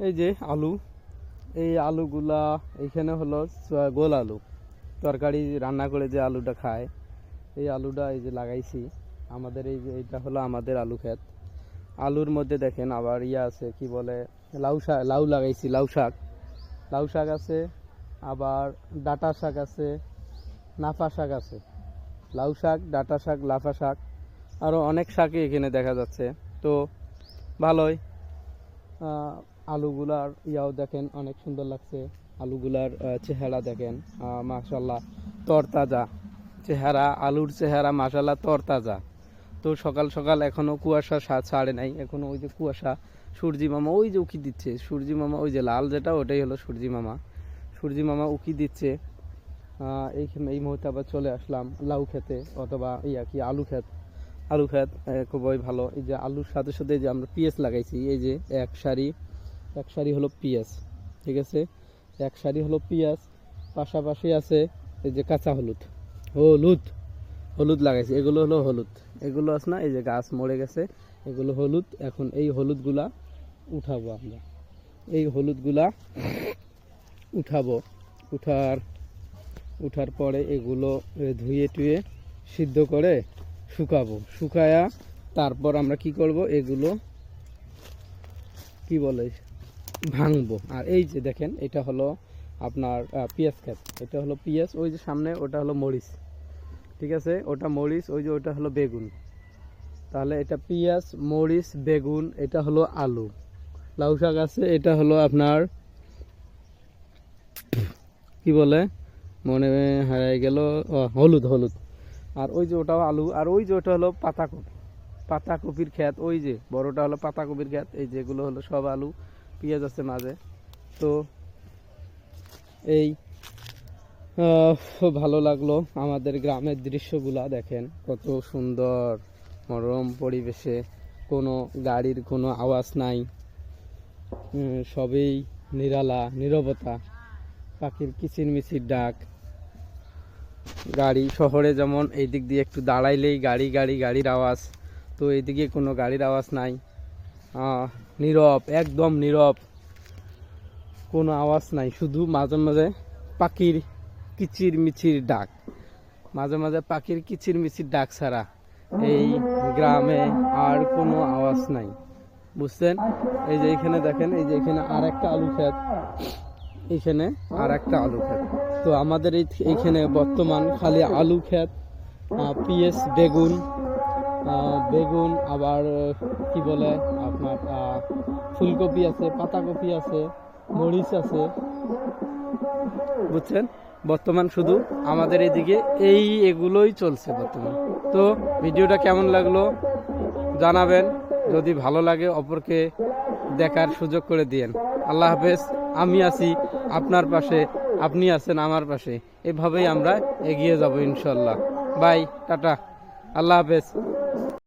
এই যে আলু, এই আলুগুলা এইখানে হলো গোল আলু। তরকারি রান্না করে যে আলুটা খায়, এই আলুটা এই যে লাগাইছি। আমাদের এই যে, এইটা হলো আমাদের আলু ক্ষেত। আলুর মধ্যে দেখেন আবার ইয়া আছে, কি বলে, লাউ শাক, লাউ লাগাইছি, লাউ শাক। লাউ শাক আছে, আবার ডাটা শাক আছে নাফা শাক আছে। লাউ শাক, ডাটা শাক, লাফা শাক আরও অনেক শাকই এখানে দেখা যাচ্ছে। তো ভালোই। আলুগুলার ইয়াও দেখেন অনেক সুন্দর লাগছে। আলুগুলার চেহারা দেখেন। মাশাল্লাহ তরতাজা। চেহারা আলুর চেহারা মাশাল্লাহ তরতাজা। তো সকাল সকাল এখনও কুয়াশা ছাড়ে নাই। এখনও ওই যে কুয়াশা সূর্যি মামা ওই যে উকি দিচ্ছে। সূর্যি মামা ওই যে লাল যেটা ওটাই হলো সূর্যি মামা। সূর্যি মামা উকি দিচ্ছে। আহ, এই মুহূর্তে আবার চলে আসলাম লাউ খেতে অথবা ইয়া কি আলু ক্ষেত আলু আহ, খুবই ভালো। এই যে আলুর সাথে সাথে যে আমরা পিএস লাগাইছি এই যে এক সারি এক সারি হলো পিঁয়াজ, ঠিক আছে? এক সারি হলো পিঁয়াজ, পাশাপাশি আছে এই যে কাঁচা হলুদ। হলুদ হলুদ লাগাইছে। এগুলো হলো হলুদ। এগুলো আছে না, এই যে গাছ মরে গেছে, এগুলো হলুদ। এখন এই হলুদগুলা উঠাবো আমরা। এই হলুদগুলা উঠাবো। উঠার উঠার পরে এগুলো ধুয়ে টুয়ে সিদ্ধ করে শুকাবো। শুকায়া তারপর আমরা কি করব? এগুলো কি বলে? ভাঙবো। আর এই যে দেখেন, এটা হলো আপনার পেঁয়াজ ক্ষেত। এটা হলো পেঁয়াজ, ওই যে সামনে ওটা হলো মরিচ। ঠিক আছে? ওটা মরিচ, ওই যে ওটা হলো বেগুন। তাহলে এটা পেঁয়াজ, মরিচ, বেগুন, এটা হলো আলু। লাউ শাক আছে, এটা হলো আপনার, কি বলে? মনে হারাই গেল হলুদ হলুদ। আর ওই যে ওটাও আলু, আর ওই যে ওটা হলো পাতাকপি। পাতাকপির ক্ষেত, ওই যে বড়টা হলো পাতাকপির ক্ষেত, এই যেগুলো হলো সব আলু। পেঁয়াজ আছে মাঝে। তো এই ভালো লাগল আমাদের গ্রামের দৃশ্যগুলা দেখেন, কত সুন্দর মনোরম পরিবেশে কোনো গাড়ির কোনো আওয়াজ নাই। সবই নিরালা, নীরবতা, পাখির কিচিরমিচির ডাক। গাড়ি শহরে যেমন এই দিক দিয়ে একটু দাঁড়াইলেই গাড়ি গাড়ি, গাড়ির আওয়াজ, তো এইদিকে কোনো গাড়ির আওয়াজ নাই। নীরব, একদম নীরব। কোনো আওয়াজ নাই, শুধু মাঝে মাঝে পাখির কিচির মিচির ডাক। মাঝে মাঝে পাখির কিচির মিচির ডাক ছাড়া এই গ্রামে আর কোনো আওয়াজ নাই। বুঝছেন? এই যে এখানে দেখেন, এই যে এখানে আর একটা আলু ক্ষেত। এখানে আর একটা আলু ক্ষেত। তো আমাদের এই এইখানে বর্তমান খালি আলু ক্ষেত পিএস বেগুন বেগুন আবার কি বলে? আপনার ফুলকপি আছে, পাতাকপি আছে, মরিচ আছে। বুঝছেন? বর্তমান শুধু আমাদের এদিকে এই এগুলোই চলছে বর্তমান। তো ভিডিওটা কেমন লাগল জানাবেন। যদি ভালো লাগে অপরকে দেখার সুযোগ করে দিয়েন। আল্লাহ হাফেজ, আমি আছি আপনার পাশে, আপনি আছেন আমার পাশে। এভাবেই আমরা এগিয়ে যাব ইনশাল্লাহ বাই, টাটা। আল্লাহ হাফেজ।